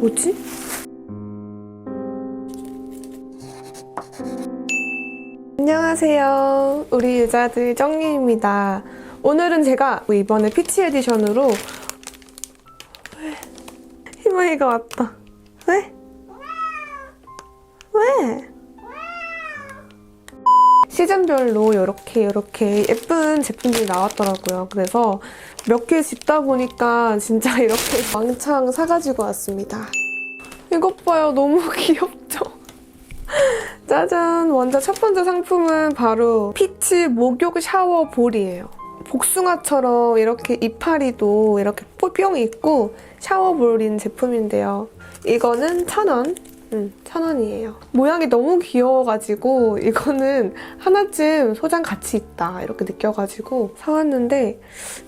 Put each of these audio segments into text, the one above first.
뭐지? 안녕하세요. 우리 유자들 정리입니다. 오늘은 제가 이번에 피치 에디션으로 왜? 희망이가 왔다. 왜? 왜? 시즌별로 이렇게 이렇게 예쁜 제품들이 나왔더라고요. 그래서 몇 개 집다 보니까 진짜 이렇게 왕창 사가지고 왔습니다. 이것 봐요. 너무 귀엽죠? 짜잔! 먼저 첫 번째 상품은 바로 피치 목욕 샤워 볼이에요. 복숭아처럼 이렇게 이파리도 이렇게 뿅 있고 샤워볼인 제품인데요. 이거는 천 원. 음, 천 원이에요. 모양이 너무 귀여워가지고 이거는 하나쯤 소장 가치 있다 이렇게 느껴가지고 사왔는데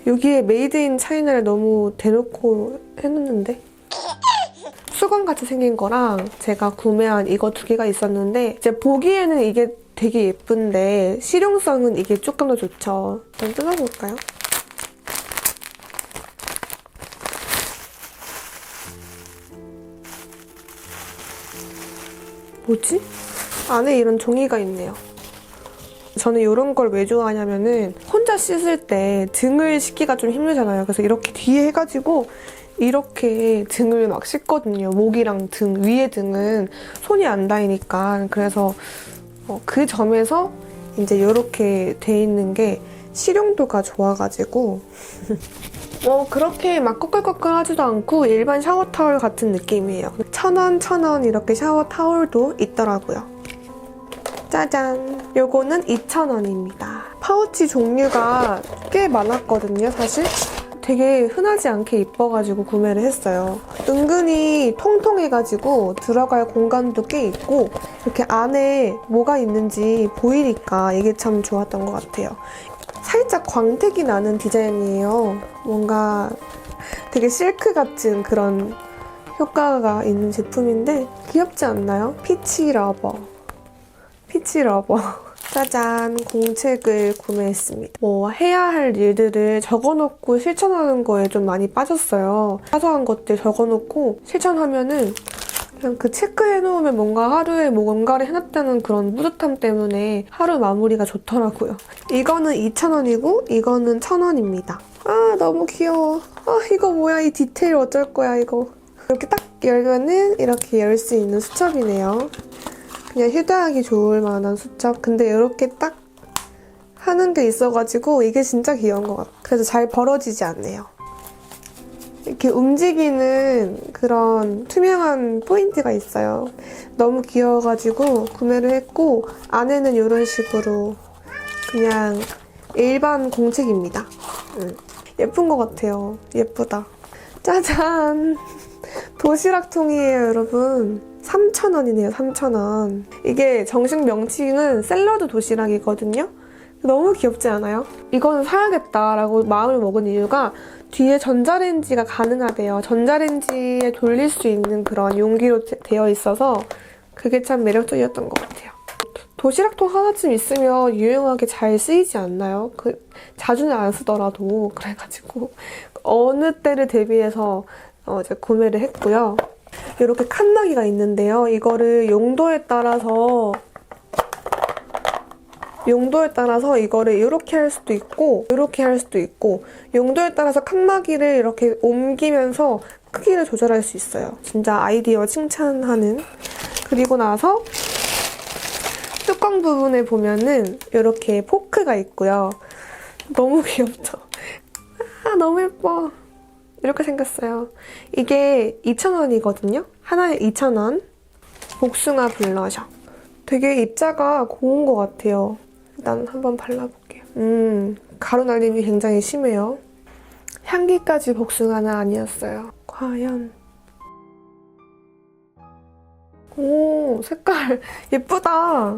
여기에 메이드 인 차이나를 너무 대놓고 해놓는데 수건같이 생긴 거랑 제가 구매한 이거 두 개가 있었는데 이제 보기에는 이게 되게 예쁜데 실용성은 이게 조금 더 좋죠. 일단 뜯어볼까요? 뭐지? 안에 이런 종이가 있네요. 저는 이런 걸 왜 좋아하냐면은 혼자 씻을 때 등을 씻기가 좀 힘들잖아요. 그래서 이렇게 뒤에 해가지고 이렇게 등을 막 씻거든요. 목이랑 등, 위에 등은 손이 안 닿으니까. 그래서 어, 그 점에서 이제 이렇게 돼 있는 게 실용도가 좋아가지고 어, 그렇게 막 꺼끌꺼끌하지도 않고 일반 샤워 타월 같은 느낌이에요. 천 원, 천원 이렇게 샤워 타월도 있더라고요. 짜잔! 요거는 2,000원입니다. 파우치 종류가 꽤 많았거든요, 사실. 되게 흔하지 않게 이뻐가지고 구매를 했어요. 은근히 통통해가지고 들어갈 공간도 꽤 있고 이렇게 안에 뭐가 있는지 보이니까 이게 참 좋았던 것 같아요. 살짝 광택이 나는 디자인이에요. 뭔가 되게 실크 같은 그런 효과가 있는 제품인데 귀엽지 않나요? 피치 러버. 피치 러버. 짜잔, 공책을 구매했습니다. 뭐 해야 할 일들을 적어놓고 실천하는 거에 좀 많이 빠졌어요. 사소한 것들 적어놓고 실천하면은 그냥 그 체크해놓으면 뭔가 하루에 뭔가를 해놨다는 그런 뿌듯함 때문에 하루 마무리가 좋더라고요. 이거는 2,000원이고 이거는 1,000원입니다. 아 너무 귀여워. 아 이거 뭐야 이 디테일 어쩔 거야 이거. 이렇게 딱 열면은 이렇게 열 수 있는 수첩이네요. 그냥 휴대하기 좋을 만한 수첩. 근데 이렇게 딱 하는 게 있어가지고 이게 진짜 귀여운 것 같아요. 그래서 잘 벌어지지 않네요. 이렇게 움직이는 그런 투명한 포인트가 있어요. 너무 귀여워가지고 구매를 했고 안에는 이런 식으로 그냥 일반 공책입니다. 음, 예쁜 것 같아요. 예쁘다. 짜잔! 도시락통이에요, 여러분. 3,000원이네요, 3,000원. 이게 정식 명칭은 샐러드 도시락이거든요. 너무 귀엽지 않아요? 이거는 사야겠다라고 마음을 먹은 이유가 뒤에 전자레인지가 가능하대요. 전자레인지에 돌릴 수 있는 그런 용기로 되- 되어 있어서 그게 참 매력적이었던 것 같아요. 도시락통 하나쯤 있으면 유용하게 잘 쓰이지 않나요? 그 자주는 안 쓰더라도 그래가지고 어느 때를 대비해서 어, 이제 구매를 했고요. 이렇게 칸막이가 있는데요. 이거를 용도에 따라서 용도에 따라서 이거를 이렇게 할 수도 있고 이렇게 할 수도 있고 용도에 따라서 칸막이를 이렇게 옮기면서 크기를 조절할 수 있어요. 진짜 아이디어 칭찬하는 그리고 나서 뚜껑 부분에 보면은 이렇게 포크가 있고요. 너무 귀엽죠? 아 너무 예뻐. 이렇게 생겼어요. 이게 2,000원이거든요. 하나에 2,000원. 복숭아 블러셔. 되게 입자가 고운 것 같아요. 일단 한번 발라볼게요. 음, 가루 날림이 굉장히 심해요. 향기까지 복숭아는 아니었어요. 과연. 오, 색깔 예쁘다.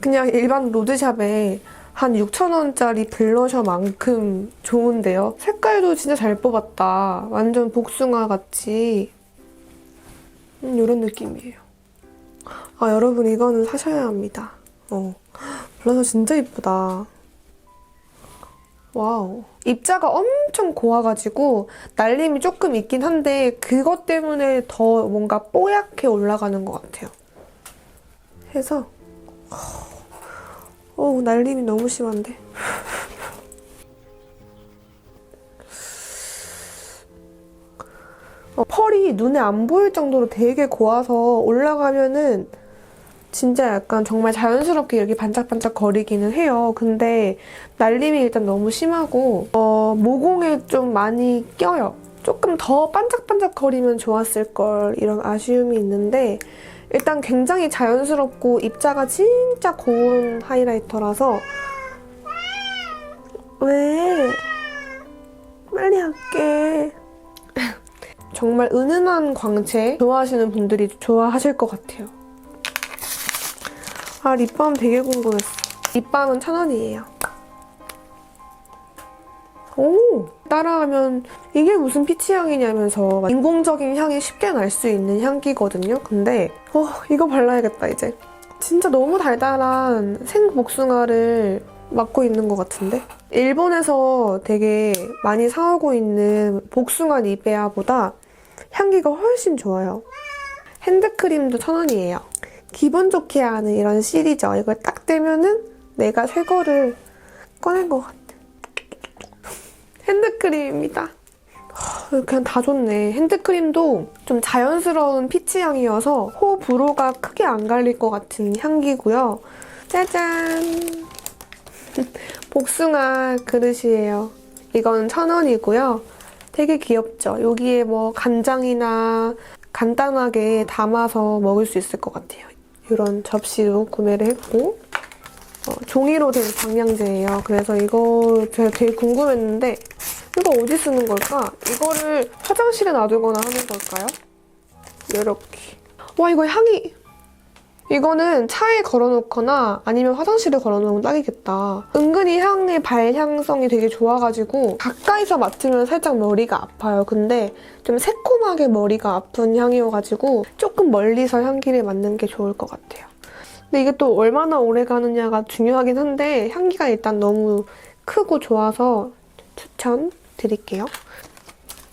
그냥 일반 로드샵에 한 6,000원짜리 블러셔만큼 좋은데요. 색깔도 진짜 잘 뽑았다. 완전 복숭아 같이. 음, 이런 느낌이에요. 아, 여러분, 이거는 사셔야 합니다. 어. 블러셔 진짜 예쁘다. 와우. 입자가 엄청 고와가지고 날림이 조금 있긴 한데 그것 때문에 더 뭔가 뽀얗게 올라가는 것 같아요. 해서 어 날림이 너무 심한데. 어, 펄이 눈에 안 보일 정도로 되게 고와서 올라가면은 진짜 약간 정말 자연스럽게 이렇게 반짝반짝 거리기는 해요. 근데 날림이 일단 너무 심하고 어, 모공에 좀 많이 껴요. 조금 더 반짝반짝 거리면 좋았을 걸 이런 아쉬움이 있는데 일단 굉장히 자연스럽고 입자가 진짜 고운 하이라이터라서 왜? 빨리 할게. 정말 은은한 광채 좋아하시는 분들이 좋아하실 것 같아요. 아, 립밤 되게 궁금했어. 립밤은 천 원이에요. 오! 따라하면 이게 무슨 피치 향이냐면서 인공적인 향이 쉽게 날 수 있는 향기거든요. 근데 어, 이거 발라야겠다, 이제. 진짜 너무 달달한 생복숭아를 맡고 있는 것 같은데? 일본에서 되게 많이 사오고 있는 복숭아 니베아보다 향기가 훨씬 좋아요. 핸드크림도 천 원이에요. 기분 좋게 하는 이런 실이죠. 이걸 딱 떼면은 내가 새 거를 꺼낸 것 같아. 핸드크림입니다. 하, 그냥 다 좋네. 핸드크림도 좀 자연스러운 피치 향이어서 호불호가 크게 안 갈릴 것 같은 향기고요. 짜잔! 복숭아 그릇이에요. 이건 천 원이고요. 되게 귀엽죠? 여기에 뭐 간장이나 간단하게 담아서 먹을 수 있을 것 같아요. 이런 접시도 구매를 했고 어, 종이로 된 방향제예요. 그래서 이거 제가 되게 궁금했는데 이거 어디 쓰는 걸까? 이거를 화장실에 놔두거나 하는 걸까요? 이렇게 와 이거 향이 이거는 차에 걸어놓거나 아니면 화장실에 걸어놓으면 딱이겠다. 은근히 향의 발향성이 되게 좋아가지고 가까이서 맡으면 살짝 머리가 아파요. 근데 좀 새콤하게 머리가 아픈 향이어가지고 조금 멀리서 향기를 맡는 게 좋을 것 같아요. 근데 이게 또 얼마나 오래 가느냐가 중요하긴 한데 향기가 일단 너무 크고 좋아서 추천 드릴게요.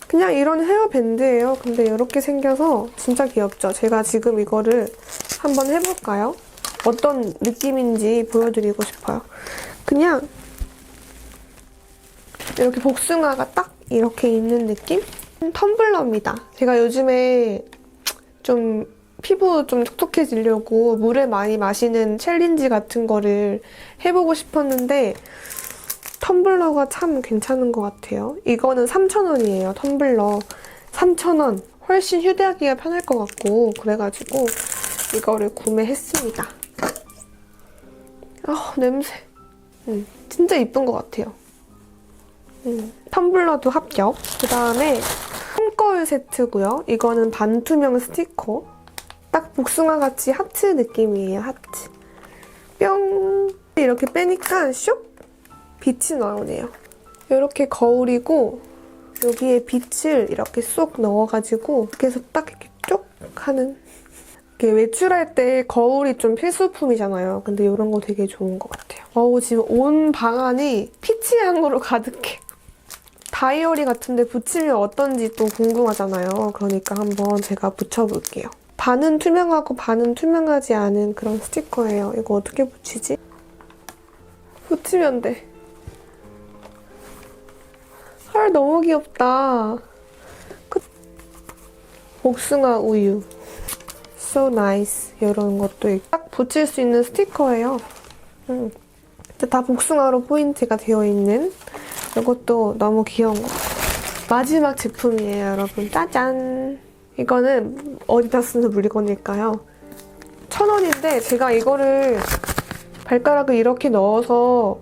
그냥 이런 헤어밴드예요. 근데 이렇게 생겨서 진짜 귀엽죠? 제가 지금 이거를 한번 해볼까요? 어떤 느낌인지 보여드리고 싶어요. 그냥 이렇게 복숭아가 딱 이렇게 있는 느낌? 텀블러입니다. 제가 요즘에 좀 피부 좀 촉촉해지려고 물을 많이 마시는 챌린지 같은 거를 해보고 싶었는데 텀블러가 참 괜찮은 것 같아요. 이거는 3,000원이에요, 텀블러. 3,000원. 훨씬 휴대하기가 편할 것 같고 그래가지고 이거를 구매했습니다. 아 냄새. 음, 진짜 이쁜 것 같아요. 음, 텀블러도 합격. 그 다음에 홈거울 세트고요. 이거는 반투명 스티커. 딱 복숭아같이 하트 느낌이에요, 하트. 뿅! 이렇게 빼니까 슉! 빛이 나오네요. 이렇게 거울이고 여기에 빛을 이렇게 쏙 넣어가지고 해서 딱 이렇게 쪽 하는 이렇게 외출할 때 거울이 좀 필수품이잖아요. 근데 이런 거 되게 좋은 것 같아요. 어우 지금 온 방안이 피치 향으로 가득해. 다이어리 같은데 붙이면 어떤지 또 궁금하잖아요. 그러니까 한번 제가 붙여볼게요. 반은 투명하고 반은 투명하지 않은 그런 스티커예요. 이거 어떻게 붙이지? 붙이면 돼. 헐 너무 귀엽다. 끝. 복숭아 우유. So nice. 이런 것도 있고. 딱 붙일 수 있는 스티커예요. 음. 다 복숭아로 포인트가 되어 있는 이것도 너무 귀여운 것 같아요. 마지막 제품이에요, 여러분. 짜잔. 이거는 어디다 쓰는 물건일까요? 천 원인데 제가 이거를 발가락을 이렇게 넣어서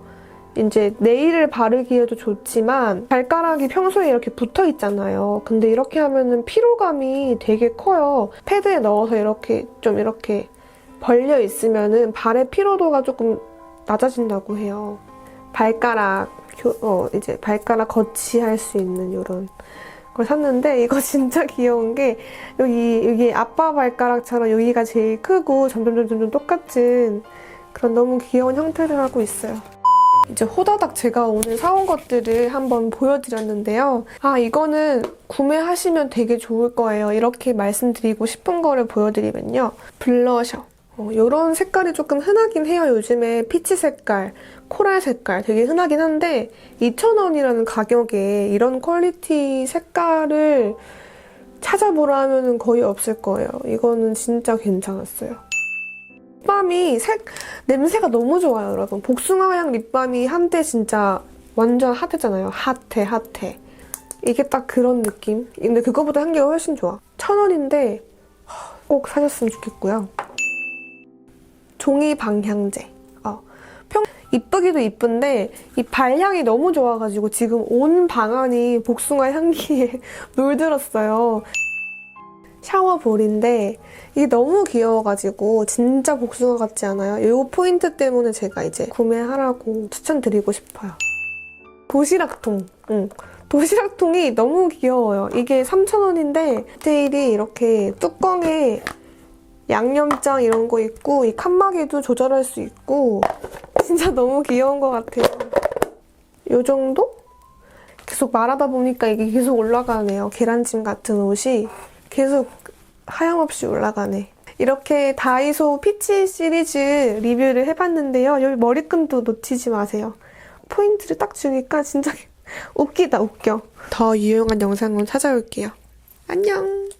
이제 네일을 바르기에도 좋지만 발가락이 평소에 이렇게 붙어 있잖아요. 근데 이렇게 하면은 피로감이 되게 커요. 패드에 넣어서 이렇게 좀 이렇게 벌려 있으면은 발의 피로도가 조금 낮아진다고 해요. 발가락 교- 어 이제 발가락 거치할 수 있는 이런 걸 샀는데 이거 진짜 귀여운 게 여기 여기 아빠 발가락처럼 여기가 제일 크고 점점 점점 점 똑같은 그런 너무 귀여운 형태를 하고 있어요. 이제 호다닥 제가 오늘 사온 것들을 한번 보여드렸는데요. 아, 이거는 구매하시면 되게 좋을 거예요. 이렇게 말씀드리고 싶은 거를 보여드리면요. 블러셔. 이런 색깔이 조금 흔하긴 해요. 요즘에 피치 색깔, 코랄 색깔 되게 흔하긴 한데 2,000원이라는 가격에 이런 퀄리티 색깔을 찾아보라 하면 거의 없을 거예요. 이거는 진짜 괜찮았어요. 립밤이 색, 냄새가 너무 좋아요, 여러분. 복숭아향 립밤이 한때 진짜 완전 핫했잖아요. 핫해, 핫해. 이게 딱 그런 느낌. 근데 그거보다 향기가 훨씬 좋아. 천 원인데 꼭 사셨으면 좋겠고요. 종이 방향제. 어, 평 이쁘기도 이쁜데 이 발향이 너무 좋아가지고 지금 온 방안이 복숭아 향기에 물들었어요. 샤워볼인데 이게 너무 귀여워가지고 진짜 복숭아 같지 않아요? 이 포인트 때문에 제가 이제 구매하라고 추천드리고 싶어요. 도시락통. 응. 도시락통이 너무 귀여워요. 이게 3,000원인데 디테일이 이렇게 뚜껑에 양념장 이런 거 있고 이 칸막이도 조절할 수 있고 진짜 너무 귀여운 것 같아요. 이 정도? 계속 말하다 보니까 이게 계속 올라가네요. 계란찜 같은 옷이 계속 하염없이 올라가네. 이렇게 다이소 피치 시리즈 리뷰를 해봤는데요. 여기 머리끈도 놓치지 마세요. 포인트를 딱 주니까 진짜 웃기다 웃겨. 더 유용한 영상으로 찾아올게요. 안녕.